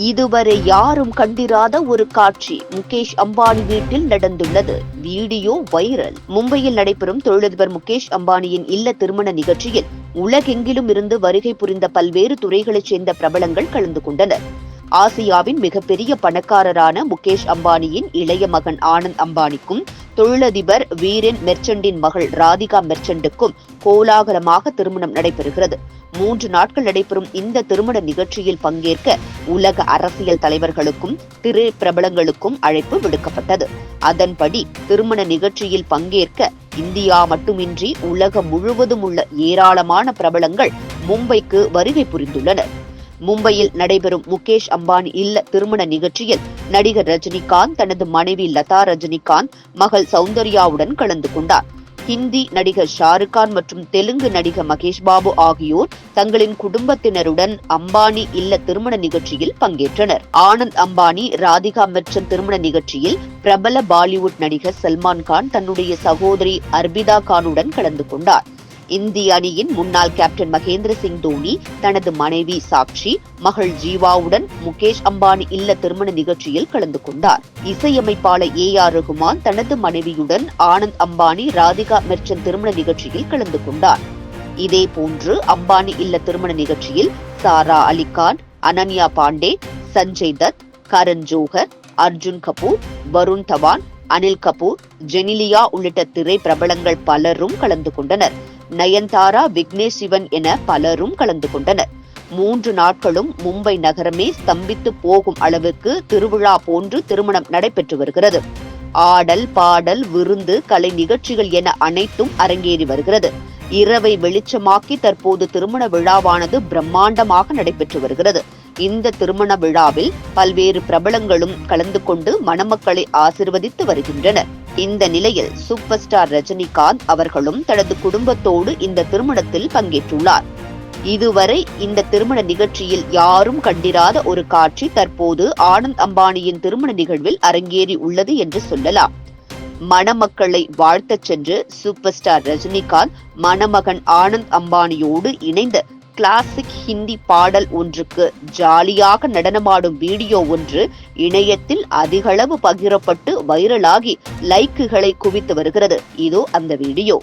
இதுவரை யாரும் கண்டிராத ஒரு காட்சி முகேஷ் அம்பானி வீட்டில் நடந்துள்ளது. Video viral. மும்பையில் நடைபெறும் தொழிலதிபர் முகேஷ் அம்பானியின் இல்ல திருமண நிகழ்ச்சியில் உலகெங்கிலும் இருந்து வருகை புரிந்த பல்வேறு துறைகளைச் சேர்ந்த பிரபலங்கள் கலந்து கொண்டனர். ஆசியாவின் மிகப்பெரிய பணக்காரரான முகேஷ் அம்பானியின் இளைய மகன் ஆனந்த் அம்பானிக்கும் தொழிலதிபர் வீரன் மெர்ச்சண்டின் மகள் ராதிகா மெர்ச்சண்டுக்கும் கோலாகலமாக திருமணம் நடைபெறுகிறது. மூன்று நாட்கள் நடைபெறும் இந்த திருமண நிகழ்ச்சியில் பங்கேற்க உலக அரசியல் தலைவர்களுக்கும் திரு பிரபலங்களுக்கும் அழைப்பு விடுக்கப்பட்டது. அதன்படி திருமண நிகழ்ச்சியில் பங்கேற்க இந்தியா மட்டுமின்றி உலகம் முழுவதும் உள்ள ஏராளமான பிரபலங்கள் மும்பைக்கு வருகை புரிந்துள்ளனர். மும்பையில் நடைபெறும் முகேஷ் அம்பானி இல்ல திருமண நிகழ்ச்சியில் நடிகர் ரஜினிகாந்த் தனது மனைவி லதா ரஜினிகாந்த் மகள் சௌந்தர்யாவுடன் கலந்து கொண்டார். ஹிந்தி நடிகர் ஷாருக் கான் மற்றும் தெலுங்கு நடிகர் மகேஷ் பாபு ஆகியோர் தங்களின் குடும்பத்தினருடன் அம்பானி இல்ல திருமண நிகழ்ச்சியில் பங்கேற்றனர். ஆனந்த் அம்பானி ராதிகா மெர்ச்சன் திருமண நிகழ்ச்சியில் பிரபல பாலிவுட் நடிகர் சல்மான் கான் தன்னுடைய சகோதரி அர்பிதா கானுடன் கலந்து கொண்டார். இந்திய அணியின் முன்னாள் கேப்டன் மகேந்திர சிங் தோனி தனது மனைவி சாக்ஷி மகள் ஜீவாவுடன் முகேஷ் அம்பானி இல்ல திருமண நிகழ்ச்சியில் கலந்து கொண்டார். இசையமைப்பாளர் ஏ ஆர் ரகுமான் தனது மனைவியுடன் ஆனந்த் அம்பானி ராதிகா மெர்ச்சன் திருமண நிகழ்ச்சியில் கலந்து கொண்டார். இதே போன்று அம்பானி இல்ல திருமண நிகழ்ச்சியில் சாரா அலிகான் அனன்யா பாண்டே சஞ்சய் தத் கரண் ஜோஹர் அர்ஜுன் கபூர் வருண் தவான் அனில் கபூர் ஜெனிலியா உள்ளிட்ட திரை பிரபலங்கள் பலரும் கலந்து கொண்டனர். நயன்தாரா விக்னேஷ் சிவன் என பலரும் கலந்து கொண்டனர். மூன்று நாட்களும் மும்பை நகரமே ஸ்தம்பித்து போகும் அளவுக்கு திருவிழா போன்று திருமணம் நடைபெற்று வருகிறது. ஆடல் பாடல் விருந்து கலை நிகழ்ச்சிகள் என அனைத்தும் அரங்கேறி வருகிறது. இரவை வெளிச்சமாக்கி தற்போது திருமண விழாவானது பிரம்மாண்டமாக நடைபெற்று வருகிறது. இந்த திருமண விழாவில் பல்வேறு பிரபலங்களும் கலந்து கொண்டு மணமக்களை ஆசிர்வதித்து வருகின்றனர். இந்த நிலையில் சூப்பர் ஸ்டார் ரஜினிகாந்த் அவர்களும் தனது குடும்பத்தோடு இந்த திருமணத்தில் பங்கேற்றுள்ளார். இதுவரை இந்த திருமண நிகழ்ச்சியில் யாரும் கண்டிராத ஒரு காட்சி தற்போது ஆனந்த் அம்பானியின் திருமண நிகழ்வில் அரங்கேறி உள்ளது என்று சொல்லலாம். மணமக்களை வாழ்த்தச் சென்று சூப்பர் ஸ்டார் ரஜினிகாந்த் மணமகன் ஆனந்த் அம்பானியோடு இணைந்து கிளாசிக் ஹிந்தி பாடல் ஒன்றுக்கு ஜாலியாக நடனமாடும் வீடியோ ஒன்று இணையத்தில் அதிகளவு பகிரப்பட்டு வைரலாகி லைக்குகளை குவித்து வருகிறது. இதோ அந்த வீடியோ.